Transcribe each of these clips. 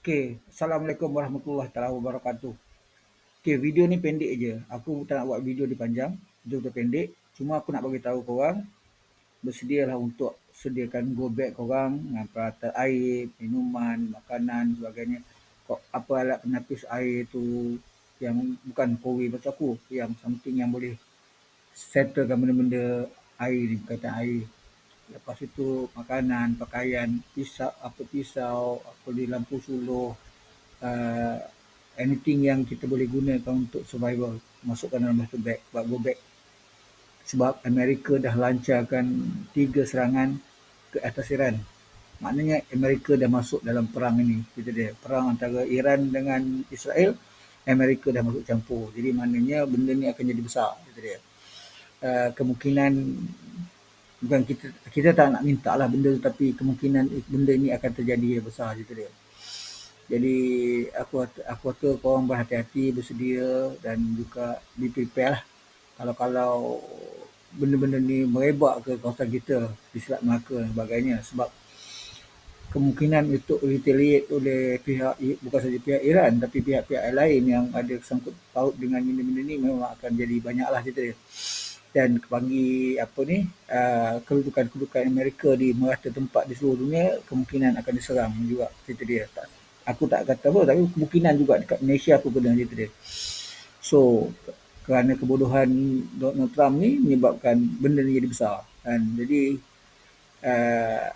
Okey, Assalamualaikum warahmatullahi taala wabarakatuh. Okey, video ni pendek je. Aku tak nak buat video ni panjang. Video pendek. Cuma aku nak bagi tahu korang bersedialah untuk sediakan go bag korang dengan peralatan air, minuman, makanan sebagainya. Kok apa alat penapis air tu yang bukan kowe macam aku, yang something yang boleh settlekan benda-benda air ni berkaitan air. Lepas itu makanan, pakaian, pisau, apa pisau, apa di lampu suluh, uh, anything yang kita boleh gunakan untuk survival masukkan dalam satu bag, buat go bag. Sebab Amerika dah lancarkan tiga serangan ke atas Iran. Maknanya Amerika dah masuk dalam perang ini. Kita dia perang antara Iran dengan Israel. Amerika dah masuk campur. Jadi maknanya benda ni akan jadi besar. Kita dia. Uh, kemungkinan bukan kita kita tak nak minta lah benda tu tapi kemungkinan benda ni akan terjadi besar gitu dia. Jadi aku aku kata korang berhati-hati bersedia dan juga be prepare lah. Kalau kalau benda-benda ni merebak ke kawasan kita di Selat Melaka dan sebagainya sebab kemungkinan itu retaliate oleh pihak bukan saja pihak Iran tapi pihak-pihak lain yang ada sangkut paut dengan benda-benda ni memang akan jadi banyaklah cerita dia dan bagi apa ni uh, kedudukan-kedudukan Amerika di merata tempat di seluruh dunia kemungkinan akan diserang juga cerita dia. Tak, aku tak kata apa tapi kemungkinan juga dekat Malaysia aku kena cerita dia. So kerana kebodohan Donald Trump ni menyebabkan benda ni jadi besar. Dan jadi uh,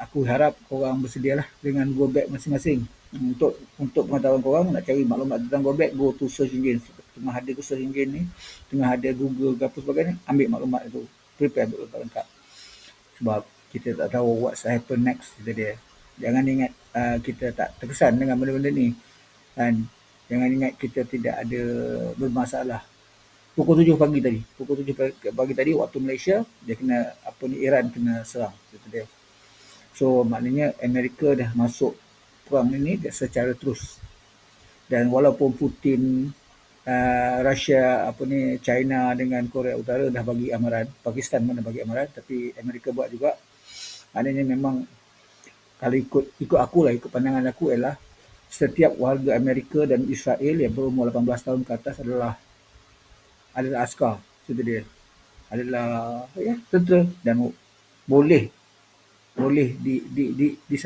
aku harap korang bersedialah dengan go bag masing-masing. Untuk untuk pengetahuan korang nak cari maklumat tentang go bag go to search engine. Tengah ada ke search engine ni tengah ada Google ke apa sebagainya ambil maklumat itu prepare untuk lepas lengkap. Sebab kita tak tahu what's happen next kita dia. Jangan ingat uh, kita tak terkesan dengan benda-benda ni. Dan jangan ingat kita tidak ada bermasalah. Pukul 7 pagi tadi. Pukul 7 pagi tadi waktu Malaysia dia kena apa ni Iran kena serang so maknanya Amerika dah masuk perang ini secara terus. Dan walaupun Putin uh, Russia apa ni China dengan Korea Utara dah bagi amaran Pakistan mana bagi amaran tapi Amerika buat juga maknanya memang kalau ikut ikut aku lah ikut pandangan aku ialah setiap warga Amerika dan Israel yang berumur 18 tahun ke atas adalah adalah askar. Itu dia. Adalah ya tentera. Dan boleh boleh di di di, di,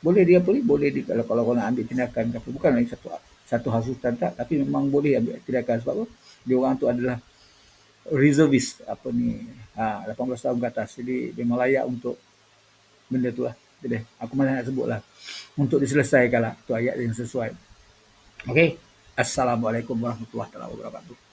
boleh dia boleh boleh di, kalau kalau nak ambil tindakan bukan lagi satu satu hasutan tak tapi memang boleh ambil tindakan. Sebab apa? Dia orang tu adalah reservist apa ni ha, 18 tahun ke atas. Jadi memang layak untuk benda tu lah. Jadi aku malah nak sebut lah. Untuk diselesaikan lah tu ayat yang sesuai. Okey. Assalamualaikum warahmatullahi wabarakatuh